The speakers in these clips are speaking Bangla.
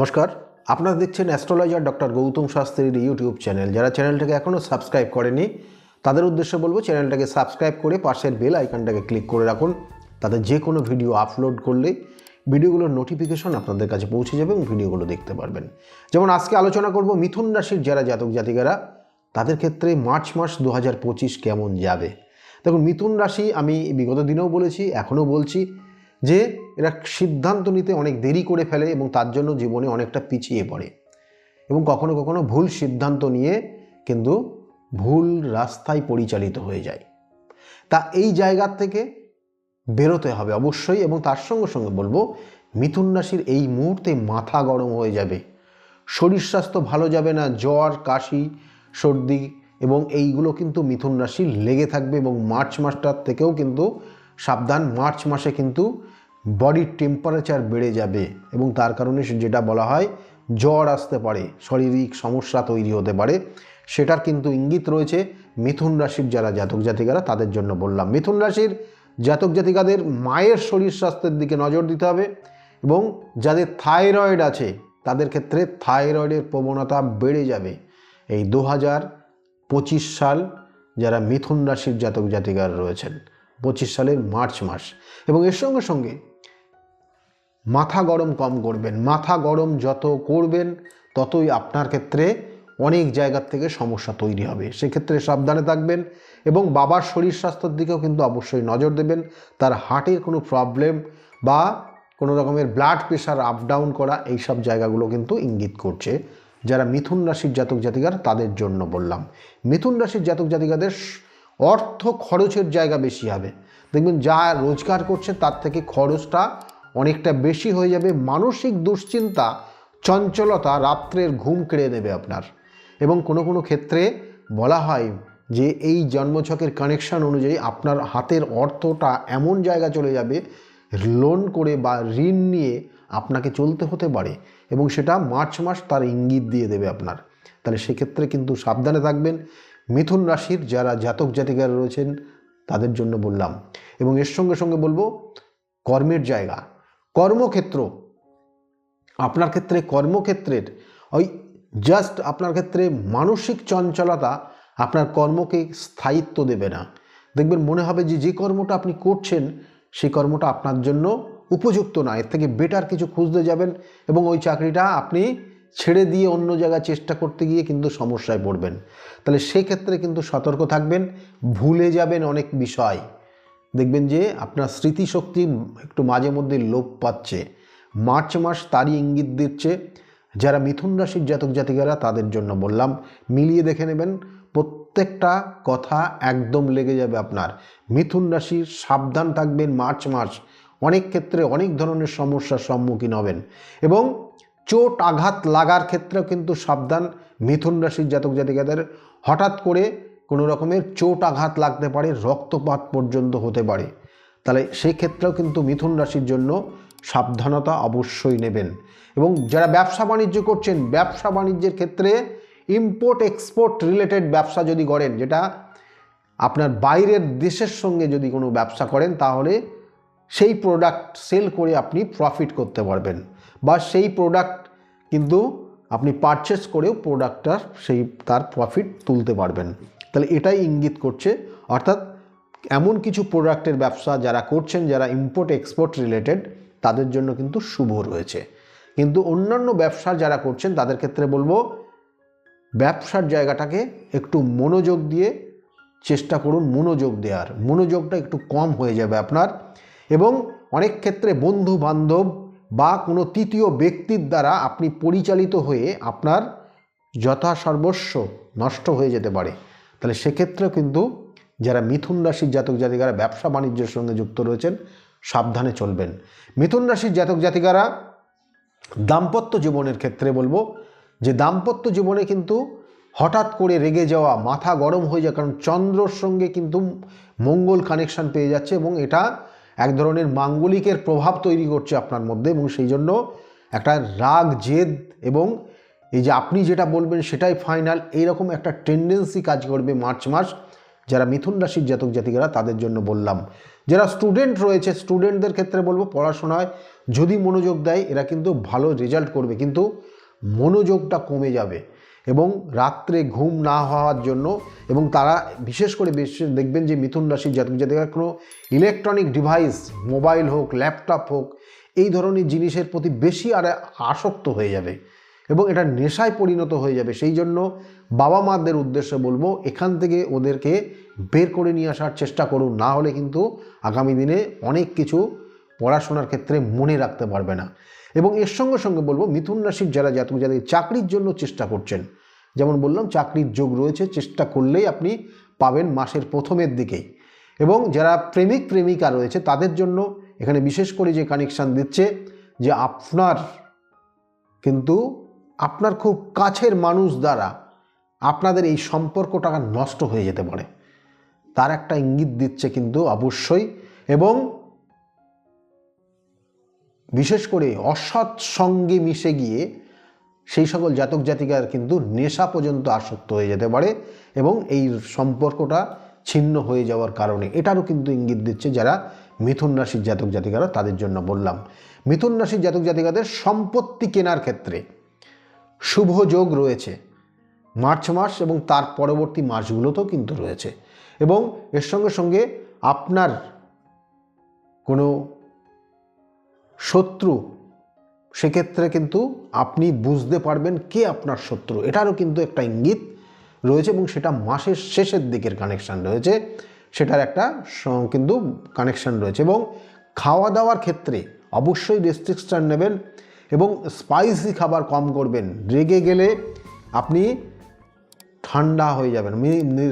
নমস্কার। আপনারা দেখছেন অ্যাস্ট্রোলজার ডক্টর গৌতম শাস্ত্রীর ইউটিউব চ্যানেল। যারা চ্যানেলটাকে এখনও সাবস্ক্রাইব করেনি তাদের উদ্দেশ্যে বলব চ্যানেলটাকে সাবস্ক্রাইব করে পাশের বেল আইকনটাকে ক্লিক করে রাখুন। তাতে যে কোনো ভিডিও আপলোড করলে ভিডিওগুলোর নোটিফিকেশন আপনাদের কাছে পৌঁছে যাবে এবং ভিডিওগুলো দেখতে পারবেন। যেমন আজকে আলোচনা করব মিথুন রাশির যারা জাতক জাতিকারা, তাদের ক্ষেত্রে মার্চ মাস দু হাজার পঁচিশ কেমন যাবে? দেখুন, মিথুন রাশি আমি বিগত দিনেও বলেছি, এখনও বলছি যে এরা সিদ্ধান্ত নিতে অনেক দেরি করে ফেলে এবং তার জন্য জীবনে অনেকটা পিছিয়ে পড়ে। এবং কখনো কখনো ভুল সিদ্ধান্ত নিয়ে কিন্তু ভুল রাস্তায় পরিচালিত হয়ে যায়। তা এই জায়গার থেকে বেরোতে হবে অবশ্যই এবং তার সঙ্গে সঙ্গে বলব, মিথুন রাশির এই মুহূর্তে মাথা গরম হয়ে যাবে। শরীর স্বাস্থ্য ভালো যাবে না, জ্বর, কাশি, সর্দি এবং এইগুলো কিন্তু মিথুন রাশির লেগে থাকবে এবং মার্চ মাসটার থেকেও কিন্তু সাবধান, মার্চ মাসে কিন্তু বডির টেম্পারেচার বেড়ে যাবে এবং তার কারণে যেটা বলা হয় জ্বর আসতে পারে, শারীরিক সমস্যা তৈরি হতে পারে। সেটার কিন্তু ইঙ্গিত রয়েছে মিথুন রাশির যারা জাতক জাতিকারা, তাদের জন্য বললাম। মিথুন রাশির জাতক জাতিকাদের মায়ের শরীর স্বাস্থ্যের দিকে নজর দিতে হবে এবং যাদের থাইরয়েড আছে, তাদের ক্ষেত্রে থাইরয়েডের প্রবণতা বেড়ে যাবে। এই দু হাজার পঁচিশ সাল যারা মিথুন রাশির জাতক জাতিকার রয়েছেন, পঁচিশ সালের মার্চ মাস এবং এর সঙ্গে সঙ্গে মাথা গরম কম করবেন, মাথা গরম যত করবেন, ততই আপনার ক্ষেত্রে অনেক জায়গার থেকে সমস্যা তৈরি হবে। সেক্ষেত্রে সাবধানে থাকবেন এবং বাবার শরীর স্বাস্থ্যের দিকেও কিন্তু অবশ্যই নজর দেবেন। তার হার্টের কোনো প্রবলেম বা কোনো রকমের ব্লাড প্রেশার আপ ডাউন করা এইসব জায়গাগুলো কিন্তু ইঙ্গিত করছে। যারা মিথুন রাশির জাতক জাতিকার, তাদের জন্য বললাম। মিথুন রাশির জাতক জাতিকাদের অর্থ খরচের জায়গা বেশি হবে। দেখবেন যা রোজগার করছে, তার থেকে খরচটা অনেকটা বেশি হয়ে যাবে। মানসিক দুশ্চিন্তা, চঞ্চলতা রাত্রের ঘুম কেড়ে নেবে আপনার। এবং কোনো কোনো ক্ষেত্রে বলা হয় যে এই জন্মছকের কানেকশন অনুযায়ী আপনার হাতের অর্থটা এমন জায়গা চলে যাবে লোন করে বা ঋণ নিয়ে আপনাকে চলতে হতে পারে এবং সেটা মার্চ মাস তার ইঙ্গিত দিয়ে দেবে আপনার। তাহলে সেক্ষেত্রে কিন্তু সাবধানে থাকবেন। মিথুন রাশির যারা জাতক জাতিকারা রয়েছেন, তাদের জন্য বললাম। এবং এর সঙ্গে সঙ্গে বলব, কর্মের জায়গা। কর্মক্ষেত্র। আপনার ক্ষেত্রে কর্মক্ষেত্রের ওই জাস্ট আপনার ক্ষেত্রে মানসিক চঞ্চলতা আপনার কর্মকে স্থায়িত্ব দেবে না। দেখবেন মনে হবে যে যে কর্মটা আপনি করছেন সেই কর্মটা আপনার জন্য উপযুক্ত না। এর থেকে বেটার কিছু খুঁজতে যাবেন এবং ওই চাকরিটা আপনি ছেড়ে দিয়ে অন্য জায়গায় চেষ্টা করতে গিয়ে কিন্তু সমস্যায় পড়বেন। তাহলে সেক্ষেত্রে কিন্তু সতর্ক থাকবেন, ভুলে যাবেন অনেক বিষয়। দেখবেন যে আপনার স্মৃতিশক্তি একটু মাঝে মধ্যে লোপ পাচ্ছে। মার্চ মাস তারই ইঙ্গিত দিচ্ছে। যারা মিথুন রাশির জাতক জাতিকারা, তাদের জন্য বললাম, মিলিয়ে দেখে নেবেন, প্রত্যেকটা কথা একদম লেগে যাবে আপনার। মিথুন রাশির সাবধান থাকবেন মার্চ মাস। অনেক ক্ষেত্রে অনেক ধরনের সমস্যার সম্মুখীন হবেন। এবং চোট আঘাত লাগার ক্ষেত্রেও কিন্তু সাবধান মিথুন রাশির জাতক জাতিকাদের। হঠাৎ করে কোনো রকমের চোট আঘাত লাগতে পারে, রক্তপাত পর্যন্ত হতে পারে। তাহলে সেই ক্ষেত্রেও কিন্তু মিথুন রাশির জন্য সাবধানতা অবশ্যই নেবেন। এবং যারা ব্যবসা বাণিজ্য করছেন, ব্যবসা বাণিজ্যের ক্ষেত্রে ইম্পোর্ট এক্সপোর্ট রিলেটেড ব্যবসা যদি করেন, যেটা আপনার বাইরের দেশের সঙ্গে যদি কোনো ব্যবসা করেন, তাহলে সেই প্রোডাক্ট সেল করে আপনি প্রফিট করতে পারবেন। বা সেই প্রোডাক্ট কিন্তু আপনি পারচেস করেও প্রোডাক্টটার সেই, তার প্রফিট তুলতে পারবেন। তাহলে এটাই ইঙ্গিত করছে। অর্থাৎ এমন কিছু প্রোডাক্টের ব্যবসা যারা করছেন, যারা ইম্পোর্ট এক্সপোর্ট রিলেটেড তাদের জন্য কিন্তু শুভ রয়েছে। কিন্তু অন্যান্য ব্যবসা যারা করছেন, তাদের ক্ষেত্রে বলব, ব্যবসার জায়গাটাকে একটু মনোযোগ দিয়ে চেষ্টা করুন, মনোযোগ দেওয়ার। মনোযোগটা একটু কম হয়ে যাবে আপনার। এবং অনেক ক্ষেত্রে বন্ধু বান্ধব বা কোনো তৃতীয় ব্যক্তির দ্বারা আপনি পরিচালিত হয়ে আপনার যথাসর্বস্ব নষ্ট হয়ে যেতে পারে। তাহলে সেক্ষেত্রেও কিন্তু যারা মিথুন রাশির জাতক জাতিকারা ব্যবসা বাণিজ্যের সঙ্গে যুক্ত রয়েছেন, সাবধানে চলবেন। মিথুন রাশির জাতক জাতিকারা দাম্পত্য জীবনের ক্ষেত্রে বলব, যে দাম্পত্য জীবনে কিন্তু হঠাৎ করে রেগে যাওয়া, মাথা গরম হয়ে যায় কারণ চন্দ্রর সঙ্গে কিন্তু মঙ্গল কানেকশন পেয়ে যাচ্ছে এবং এটা এক ধরনের মাঙ্গলিকের প্রভাব তৈরি করছে আপনার মধ্যে এবং সেই জন্য একটা রাগ, জেদ এবং এই যে আপনি যেটা বলবেন সেটাই ফাইনাল এইরকম একটা টেন্ডেন্সি কাজ করবে মার্চ মাস। যারা মিথুন রাশির জাতক জাতিকারা, তাদের জন্য বললাম। যারা স্টুডেন্ট রয়েছে স্টুডেন্টদের ক্ষেত্রে বলব পড়াশোনায় যদি মনোযোগ দেয়, এরা কিন্তু ভালো রেজাল্ট করবে। কিন্তু মনোযোগটা কমে যাবে এবং রাত্রে ঘুম না হওয়ার জন্য এবং তারা বিশেষ করে বেশি দেখবেন যে মিথুন রাশির জাতক জাতিকার কোনো ইলেকট্রনিক ডিভাইস মোবাইল হোক ল্যাপটপ হোক, এই ধরনের জিনিসের প্রতি বেশি আর আসক্ত হয়ে যাবে। এবং এটা নেশায় পরিণত হয়ে যাবে। সেই জন্য বাবা মাদের উদ্দেশ্যে বলব, এখান থেকে ওদেরকে বের করে নিয়ে আসার চেষ্টা করুন। না হলে কিন্তু আগামী দিনে অনেক কিছু পড়াশোনার ক্ষেত্রে মনে রাখতে পারবে না। এবং এর সঙ্গে সঙ্গে বলব, মিথুন রাশির যারা জাতক জাতিক চাকরির জন্য চেষ্টা করছেন, যেমন বললাম, চাকরির যোগ রয়েছে, চেষ্টা করলেই আপনি পাবেন মাসের প্রথমের দিকেই। এবং যারা প্রেমিক, প্রেমিকা রয়েছে, তাদের জন্য এখানে বিশেষ করে যে কানেকশান দিচ্ছে, যে আপনার কিন্তু আপনার খুব কাছের মানুষ দ্বারা আপনাদের এই সম্পর্কটা নষ্ট হয়ে যেতে পারে। তার একটা ইঙ্গিত দিচ্ছে কিন্তু অবশ্যই এবং বিশেষ করে অসৎ সঙ্গে মিশে গিয়ে সেই সকল জাতক জাতিকার কিন্তু নেশা পর্যন্ত আসক্ত হয়ে যেতে পারে এবং এই সম্পর্কটা ছিন্ন হয়ে যাওয়ার কারণে। এটারও কিন্তু ইঙ্গিত দিচ্ছে যারা মিথুন রাশির জাতক জাতিকারা, তাদের জন্য বললাম। মিথুন রাশির জাতক জাতিকাদের সম্পত্তি কেনার ক্ষেত্রে শুভ যোগ রয়েছে। মার্চ মাস এবং তার পরবর্তী মাসগুলোতেও কিন্তু রয়েছে। এবং এর সঙ্গে সঙ্গে আপনার কোনো শত্রু, সেক্ষেত্রে কিন্তু আপনি বুঝতে পারবেন কে আপনার শত্রু। এটারও কিন্তু একটা ইঙ্গিত রয়েছে এবং সেটা মাসের শেষের দিকের কানেকশান রয়েছে। সেটার একটা কিন্তু কানেকশান রয়েছে এবং খাওয়া দাওয়ার ক্ষেত্রে অবশ্যই রেস্ট্রিকশান নেবেন। এবং স্পাইসি খাবার কম করবেন। রেগে গেলে আপনি ঠান্ডা হয়ে যাবেন।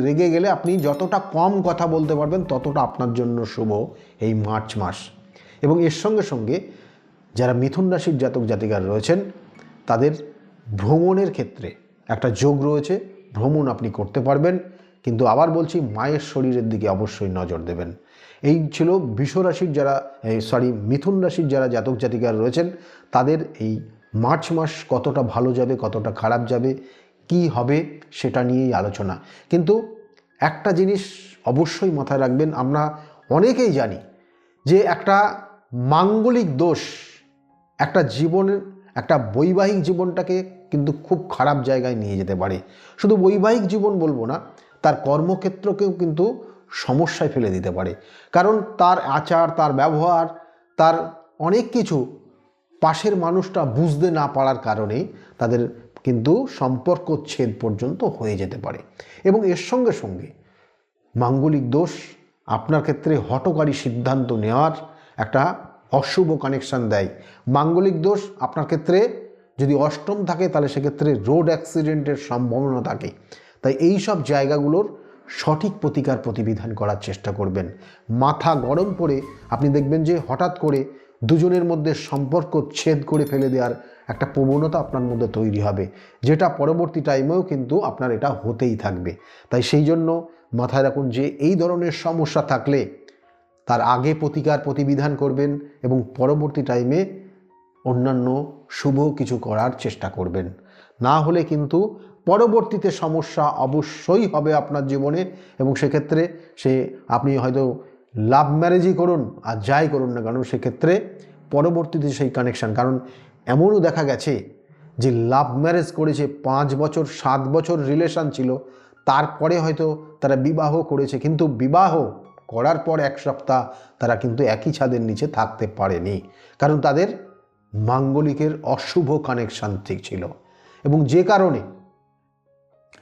রেগে গেলে আপনি যতটা কম কথা বলতে পারবেন, ততটা আপনার জন্য শুভ এই মার্চ মাস। এবং এর সঙ্গে সঙ্গে যারা মিথুন রাশির জাতক জাতিকার রয়েছেন, তাদের ভ্রমণের ক্ষেত্রে একটা যোগ রয়েছে। ভ্রমণ আপনি করতে পারবেন। কিন্তু আবার বলছি মায়ের শরীরের দিকে অবশ্যই নজর দেবেন। এই ছিল বিষ রাশির যারা সরি মিথুন রাশির যারা জাতক জাতিকার রয়েছেন, তাদের এই মার্চ মাস কতটা ভালো যাবে, কতটা খারাপ যাবে, কি হবে সেটা নিয়েই আলোচনা। কিন্তু একটা জিনিস অবশ্যই মাথায় রাখবেন, আমরা অনেকেই জানি যে একটা মাঙ্গলিক দোষ, একটা জীবনের একটা বৈবাহিক জীবনটাকে কিন্তু খুব খারাপ জায়গায় নিয়ে যেতে পারে। শুধু বৈবাহিক জীবন বলব না তার কর্মক্ষেত্রকেও কিন্তু সমস্যায় ফেলে দিতে পারে। কারণ তার আচার, তার ব্যবহার, তার অনেক কিছু পাশের মানুষটা বুঝতে না পারার কারণে তাদের কিন্তু সম্পর্ক ছেদ পর্যন্ত হয়ে যেতে পারে। এবং এর সঙ্গে সঙ্গে মাঙ্গলিক দোষ আপনার ক্ষেত্রে হটকারী সিদ্ধান্ত নেওয়ার একটা অশুভ কানেকশন দেয়। মাঙ্গলিক দোষ আপনার ক্ষেত্রে যদি অষ্টম থাকে তাহলে সেক্ষেত্রে রোড অ্যাক্সিডেন্টের সম্ভাবনা থাকে। তাই এই সব জায়গাগুলোর সঠিক প্রতিকার প্রতিবিধান করার চেষ্টা করবেন। মাথা গরম করে আপনি দেখবেন যে হঠাৎ করে দুজনের মধ্যে সম্পর্ক ছেদ করে ফেলে দেওয়ার একটা প্রবণতা আপনার মধ্যে তৈরি হবে। যেটা পরবর্তী টাইমেও কিন্তু আপনার এটা হতেই থাকবে। তাই সেই জন্য মাথায় রাখুন যে এই ধরনের সমস্যা থাকলে তার আগে প্রতিকার প্রতিবিধান করবেন এবং পরবর্তী টাইমে অন্যান্য শুভ কিছু করার চেষ্টা করবেন। না হলে কিন্তু পরবর্তীতে সমস্যা অবশ্যই হবে আপনার জীবনে এবং সেক্ষেত্রে সে আপনি হয়তো লাভ ম্যারেজই করুন আর যাই করুন না কারণ সেক্ষেত্রে পরবর্তীতে সেই কানেকশান কারণ এমনও দেখা গেছে যে লাভ ম্যারেজ করেছে, পাঁচ বছর, সাত বছর রিলেশন ছিল, তারপরে হয়তো তারা বিবাহ করেছে, কিন্তু বিবাহ করার পর এক সপ্তাহ তারা কিন্তু একই ছাদের নিচে থাকতে পারেনি। কারণ তাদের মাঙ্গলিকের অশুভ কানেকশান ঠিক ছিল। এবং যে কারণে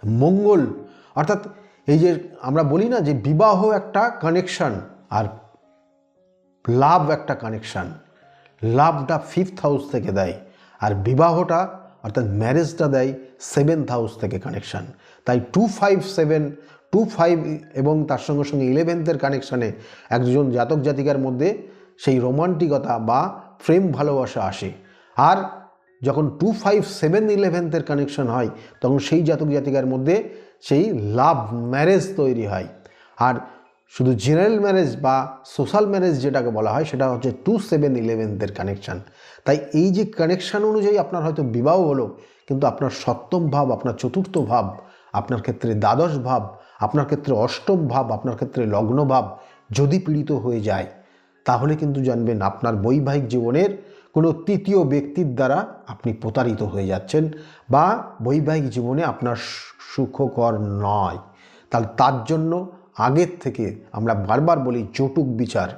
মঙ্গল। অর্থাৎ এই যে আমরা বলি না যে বিবাহ একটা কানেকশান আর লাভ একটা কানেকশান লাভটা ফিফথ হাউস থেকে দেয় আর বিবাহটা অর্থাৎ ম্যারেজটা দেয় সেভেন্থ হাউস থেকে কানেকশান তাই two five seven two five এবং তার সঙ্গে সঙ্গে ইলেভেন্থের কানেকশানে একজন জাতক জাতিকার মধ্যে সেই রোমান্টিকতা বা প্রেম ভালোবাসা আসে। আর যখন টু ফাইভ সেভেন ইলেভেন্থের কানেকশন হয়, তখন সেই জাতক জাতিকার মধ্যে সেই লাভ ম্যারেজ তৈরি হয়। আর শুধু জেনারেল ম্যারেজ বা সোশ্যাল ম্যারেজ যেটাকে বলা হয়, সেটা হচ্ছে টু সেভেন ইলেভেন্থের কানেকশান তাই এই যে কানেকশান অনুযায়ী আপনার হয়তো বিবাহ হলো, কিন্তু আপনার সপ্তম ভাব, আপনার চতুর্থ ভাব, আপনার ক্ষেত্রে দ্বাদশ ভাব, আপনার ক্ষেত্রে অষ্টম ভাব, আপনার ক্ষেত্রে লগ্ন ভাব যদি পীড়িত হয়ে যায়, তাহলে কিন্তু জানবেন আপনার বৈবাহিক জীবনের কোনো তৃতীয় ব্যক্তির দ্বারা আপনি প্রতারিত হয়ে যাচ্ছেন বা বৈবাহিক জীবনে আপনার সুখকর নয়। তাহলে তার জন্য আগের থেকে আমরা বারবার বলি জটুক বিচার।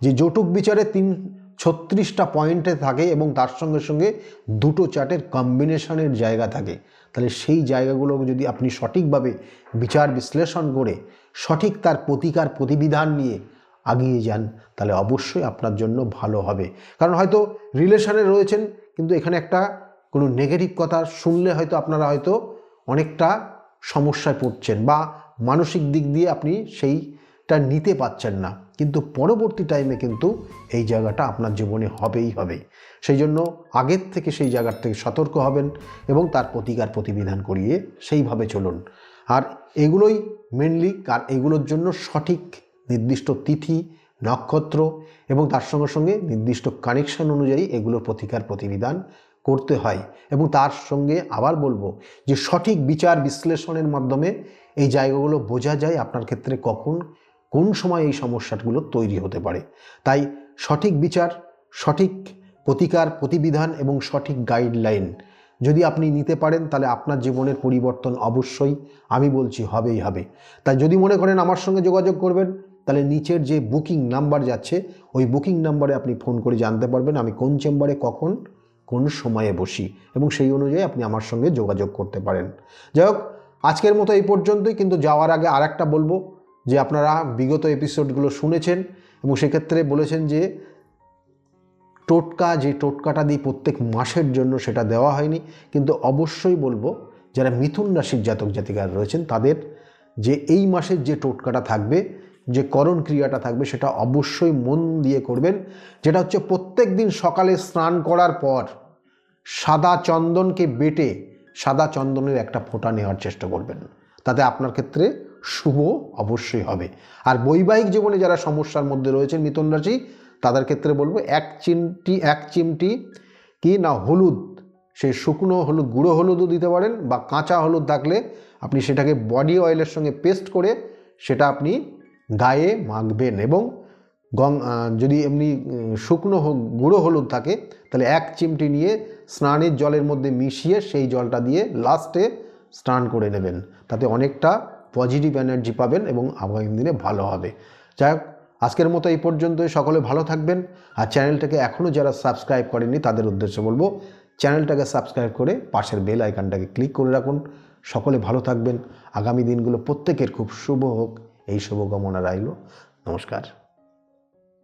যে জটুক বিচারে তিন, ছত্রিশটা পয়েন্টে থাকে এবং তার সঙ্গে সঙ্গে দুটো চার্টের কম্বিনেশনের জায়গা থাকে। তাহলে সেই জায়গাগুলো যদি আপনি সঠিকভাবে বিচার বিশ্লেষণ করে সঠিক তার প্রতিকার প্রতিবিধান নিয়ে আগিয়ে যান, তাহলে অবশ্যই আপনার জন্য ভালো হবে। কারণ হয়তো রিলেশনে রয়েছেন, কিন্তু এখানে একটা কোনো নেগেটিভ কথা শুনলে হয়তো আপনারা হয়তো অনেকটা সমস্যায় পড়ছেন বা মানসিক দিক দিয়ে আপনি সেইটা নিতে পাচ্ছেন না। কিন্তু পরবর্তী টাইমে কিন্তু এই জায়গাটা আপনার জীবনে হবেই হবে। সেই জন্য আগের থেকে সেই জায়গার থেকে সতর্ক হবেন এবং তার প্রতিকার প্রতিবিধান করিয়ে সেইভাবে চলুন। আর এগুলোই মেনলি কার এগুলোর জন্য সঠিক নির্দিষ্ট তিথি, নক্ষত্র এবং তার সঙ্গে সঙ্গে নির্দিষ্ট কানেকশন অনুযায়ী এগুলোর প্রতিকার প্রতিবিধান করতে হয়। এবং তার সঙ্গে আবার বলব যে সঠিক বিচার বিশ্লেষণের মাধ্যমে এই জায়গাগুলো বোঝা যায় আপনার ক্ষেত্রে কখন, কোন সময় এই সমস্যাগুলো তৈরি হতে পারে। তাই সঠিক বিচার, সঠিক প্রতিকার প্রতিবিধান এবং সঠিক গাইডলাইন যদি আপনি নিতে পারেন, তাহলে আপনার জীবনের পরিবর্তন অবশ্যই আমি বলছি হবেই হবে। তাই যদি মনে করেন আমার সঙ্গে যোগাযোগ করবেন তাহলে নিচের যে বুকিং নাম্বার যাচ্ছে, ওই বুকিং নাম্বারে আপনি ফোন করে জানতে পারবেন আমি কোন চেম্বারে কখন, কোন সময়ে বসি এবং সেই অনুযায়ী আপনি আমার সঙ্গে যোগাযোগ করতে পারেন। যাই হোক, আজকের মতো এই পর্যন্তই, কিন্তু যাওয়ার আগে আর একটা বলব যে আপনারা বিগত এপিসোডগুলো শুনেছেন এবং সেক্ষেত্রে বলেছেন যে টোটকা, যে টোটকাটা দিই প্রত্যেক মাসের জন্য সেটা দেওয়া হয়নি, কিন্তু অবশ্যই বলব যারা মিথুন রাশির জাতক জাতিকার রয়েছেন, তাদের যে এই মাসের যে টোটকাটা থাকবে যে করণ ক্রিয়াটা থাকবে সেটা অবশ্যই মন দিয়ে করবেন। যেটা হচ্ছে প্রত্যেক দিন সকালে স্নান করার পর সাদা চন্দনকে বেটে সাদা চন্দনের একটা ফোঁটা নেওয়ার চেষ্টা করবেন। তাতে আপনার ক্ষেত্রে শুভ অবশ্যই হবে। আর বৈবাহিক জীবনে যারা সমস্যার মধ্যে রয়েছেন মিথুন রাশি, তাদের ক্ষেত্রে বলব এক চিমটি এক চিমটি কি না হলুদ, সেই শুকনো হলুদ, গুঁড়ো হলুদও দিতে পারেন বা কাঁচা হলুদ থাকলে আপনি সেটাকে বডি অয়েলের সঙ্গে পেস্ট করে সেটা আপনি গায়ে মাখবেন এবং গং যদি এমনি শুকনো গুঁড়ো হলুদ থাকে, তাহলে এক চিমটি নিয়ে স্নানের জলের মধ্যে মিশিয়ে সেই জলটা দিয়ে লাস্টে স্নান করে নেবেন। তাতে অনেকটা পজিটিভ এনার্জি পাবেন এবং আগামী দিনে ভালো হবে। যাই হোক, আজকের মতো এই পর্যন্তই। সকলে ভালো থাকবেন। আর চ্যানেলটাকে এখনও যারা সাবস্ক্রাইব করেনি তাদের উদ্দেশ্যে বলব, চ্যানেলটাকে সাবস্ক্রাইব করে পাশের বেল আইকনটাকে ক্লিক করে রাখুন। সকলে ভালো থাকবেন। আগামী দিনগুলো প্রত্যেকের খুব শুভ হোক। এই শুভকামনা রাইল। নমস্কার।